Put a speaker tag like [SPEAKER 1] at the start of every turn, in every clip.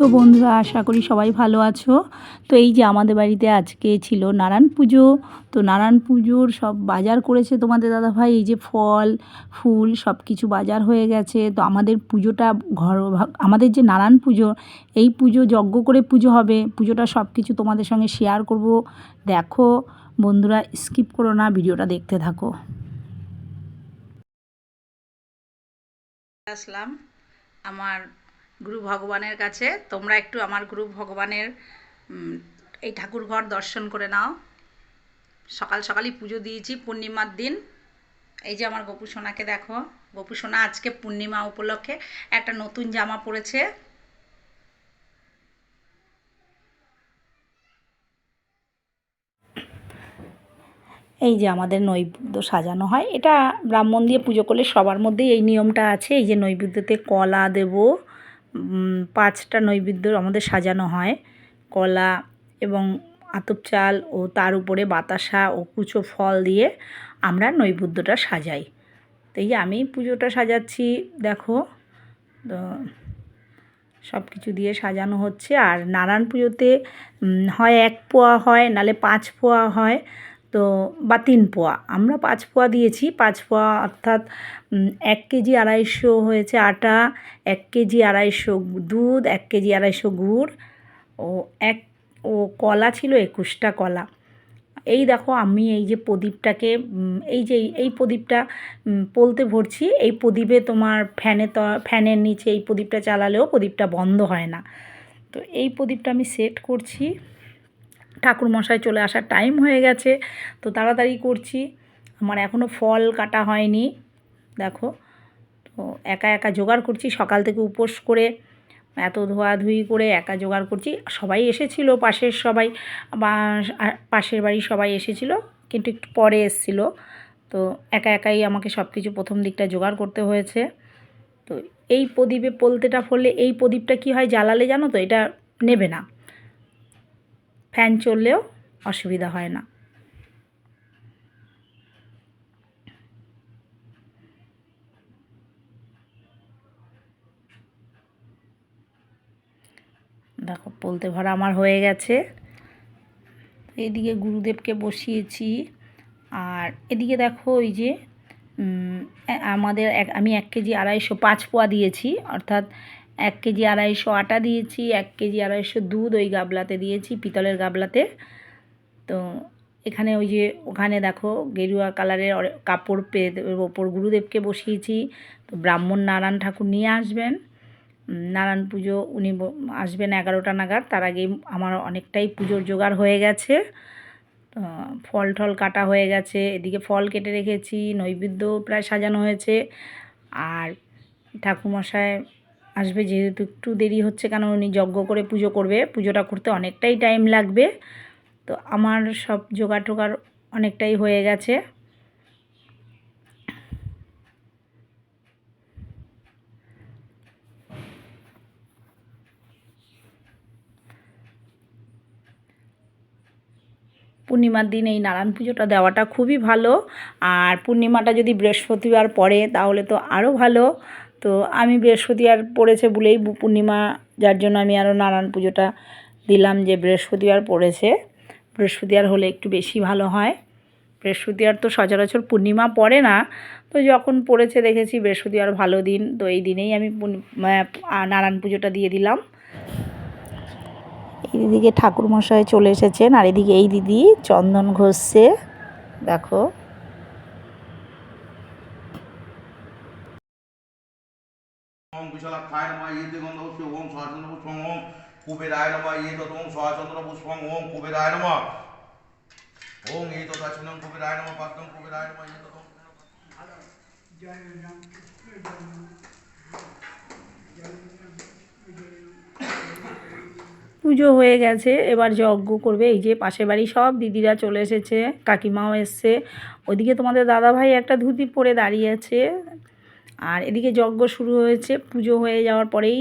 [SPEAKER 1] তো বন্ধুরা, আশা করি সবাই ভালো আছো। তো এই যে আমাদের বাড়িতে আজকে ছিল নারায়ণ পুজো। তো নারায়ণ পুজোর সব বাজার করেছে তোমাদের দাদাভাই। এই যে ফল, ফুল সব কিছু বাজার হয়ে গেছে। তো আমাদের পুজোটা ঘর, আমাদের যে নারায়ণ পুজো, এই পুজো যজ্ঞ করে পুজো হবে। পুজোটা সব কিছু তোমাদের সঙ্গে শেয়ার করব। দেখো বন্ধুরা স্কিপ করো না, ভিডিওটা দেখতে থাকো।
[SPEAKER 2] আসলাম। আমার গুরু ভগবানের কাছে, তোমরা একটু আমার গুরু ভগবানের এই ঠাকুর ঘর দর্শন করে নাও। সকাল সকালই পুজো দিয়েছি পূর্ণিমার দিন। এই যে আমার গোপু সোনাকে দেখো গোপু সোনা আজকে পূর্ণিমা উপলক্ষে একটা নতুন জামা পরেছে।
[SPEAKER 1] এই যে আমাদের নৈবেদ্য সাজানো হয়। এটা ব্রাহ্মণ দিয়ে পুজো করলে সবার মধ্যেই এই নিয়মটা আছে, এই যে নৈবেদ্যতে কলা দেব পাঁচটা নৈবেদ্য আমাদের সাজানো হয়। কলা এবং আতপ চাল ও তার উপরে বাতাসা ও কুচো ফল দিয়ে আমরা নৈবেদ্যটা সাজাই। তো এই যে আমি পুজোটা সাজাচ্ছি, দেখো। তো সব কিছু দিয়ে সাজানো হচ্ছে। আর নারায়ণ পুজোতে হয় এক পোয়া হয়, নালে পাঁচ পোয়া হয়। তো বা তিন পোয়া। আমরা পাঁচ পোয়া দিয়েছি। পাঁচ পোয়া অর্থাৎ এক কেজি আড়াইশো হয়েছে আটা, এক কেজি আড়াইশো দুধ, এক কেজি আড়াইশো গুড় ও এক, ও কলা ছিল একুশটা কলা। এই দেখো আমি এই যে প্রদীপটাকে এই যে, এই প্রদীপটা পলতে ভরছি। এই প্রদীপে তোমার ফ্যানে তো, ফ্যানের নিচে এই প্রদীপটা চালালেও প্রদীপটা বন্ধ হয় না। তো এই প্রদীপটা আমি সেট করছি। ঠাকুর মশাই চলে আসার টাইম হয়ে গেছে, তো তাড়াতাড়ি করছি। আমার এখনও ফল কাটা হয়নি, দেখো। তো একা একা জোগাড় করছি, সকাল থেকে উপোস করে, এত ধোয়াধুয়ি করে একা জোগাড় করছি। সবাই এসেছিল, পাশের সবাই, বা পাশের বাড়ির সবাই এসেছিল, কিন্তু একটু পরে এসেছিল। তো একা একাই আমাকে সব কিছু প্রথম দিকটা জোগাড় করতে হয়েছে। তো এই প্রদীপে পলতেটা ফললে, এই প্রদীপটা কি হয় জ্বালালে জানো তো? এটা নেবে না। ফ্যান চললেও অসুবিধা হয় না। দেখো, পলতে ভরা আমার হয়ে গেছে। এদিকে গুরুদেবকে বসিয়েছি। আর এদিকে দেখো, ওই যে আমাদের এক, আমি এক কেজি আড়াইশো পাঁচ পোয়া দিয়েছি। অর্থাৎ এক কেজি আড়াইশো আটা দিয়েছি, এক কেজি আড়াইশো দুধ ওই গাবলাতে দিয়েছি, পিতলের গাবলাতে। তো এখানে ওই যে ওখানে দেখো গেরুয়া কালারের কাপড় পেয়ে ওপর গুরুদেবকে বসিয়েছি। তো ব্রাহ্মণ নারায়ণ ঠাকুর নিয়ে আসবেন। নারায়ণ পুজো উনি আসবেন এগারোটা নাগাদ। তার আগেই আমার অনেকটাই পুজোর জোগাড় হয়ে গেছে। ফল টল কাটা হয়ে গেছে। এদিকে ফল কেটে রেখেছি নৈবেদ্য প্রায় সাজানো হয়েছে। আর ঠাকুরমশাই আসবে যেহেতু একটু দেরি হচ্ছে কেন উনি যজ্ঞ করে পুজো করবে। পুজোটা করতে অনেকটাই টাইম লাগবে। তো আমার সব জোগাড় টোগাড় অনেকটাই হয়ে গেছে। পূর্ণিমার দিন এই নারায়ণ পুজোটা দেওয়াটা খুবই ভালো। আর পূর্ণিমাটা যদি বৃহস্পতিবার পড়ে, তাহলে তো আরও ভালো। তো আমি বৃহস্পতিবার পড়েছে বলেই পূর্ণিমা, যার জন্য আমি আরও নারায়ণ পুজোটা দিলাম যে বৃহস্পতিবার পড়েছে। বৃহস্পতিবার হলে একটু বেশি ভালো হয়। বৃহস্পতিবার তো সচরাচর পূর্ণিমা পড়ে না। তো যখন পড়েছে দেখেছি বৃহস্পতিবার ভালো দিন, তো এই দিনেই আমি নারায়ণ পুজোটা দিয়ে দিলাম। এদিকে ঠাকুর মশাই চলে এসেছেন, আর এদিকে এই দিদি, চন্দন ঘষছে। দেখো।
[SPEAKER 3] ওম বিশালাক্ষায় নমঃ ইতি গন্ধপুষ্পে ওম সহচন্দ্র পুষ্পং ওম কুবেরায় নমঃ ইয়ে তত ওম সহচন্দ্র পুষ্পং ওম কুবেরায় নমঃ ওম এই তত আসনং কুবেরায় নমঃ পাদ্মং কুবেরায় নমঃ ইয়ে তত
[SPEAKER 1] পুজো হয়ে গেছে, এবার যজ্ঞ করবে, এই যে পাশের বাড়ি সব দিদিরা চলে এসেছে, কাকিমাও এসছে। ওদিকে তোমাদের দাদাভাই একটা ধুতি পরে দাঁড়িয়ে আছে আর এদিকে যজ্ঞ শুরু হয়েছে, পুজো হয়ে যাওয়ার পরেই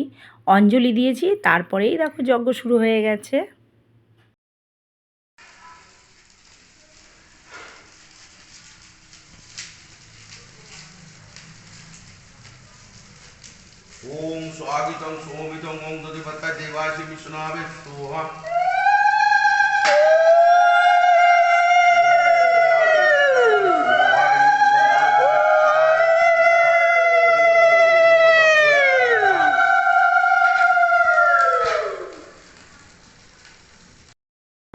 [SPEAKER 1] অঞ্জলি দিয়েছি, তারপরেই দেখো যজ্ঞ শুরু হয়ে গেছে।
[SPEAKER 3] ওম স্বাগিতং সোমিতং ওম দধিপত্তা দেবাশি বিষ্ণাবে সোহা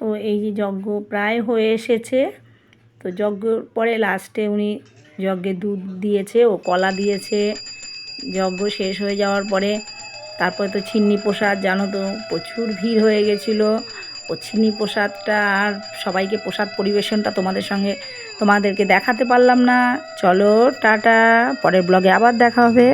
[SPEAKER 1] তো এই যে যজ্ঞ প্রায় হয়ে এসেছে। তো যজ্ঞর পরে লাস্টে উনি যজ্ঞে দুধ দিয়েছে, ও কলা দিয়েছে। যজ্ঞ শেষ হয়ে যাওয়ার পরে তারপরে তো ছিন্নি প্রসাদ, জানো তো প্রচুর ভিড় হয়ে গেছিল। ও ছিন্নি প্রসাদটা আর সবাইকে প্রসাদ পরিবেশনটা তোমাদের সঙ্গে তোমাদেরকে দেখাতে পারলাম না। চলো, টাটা, পরের ব্লগে আবার দেখা হবে।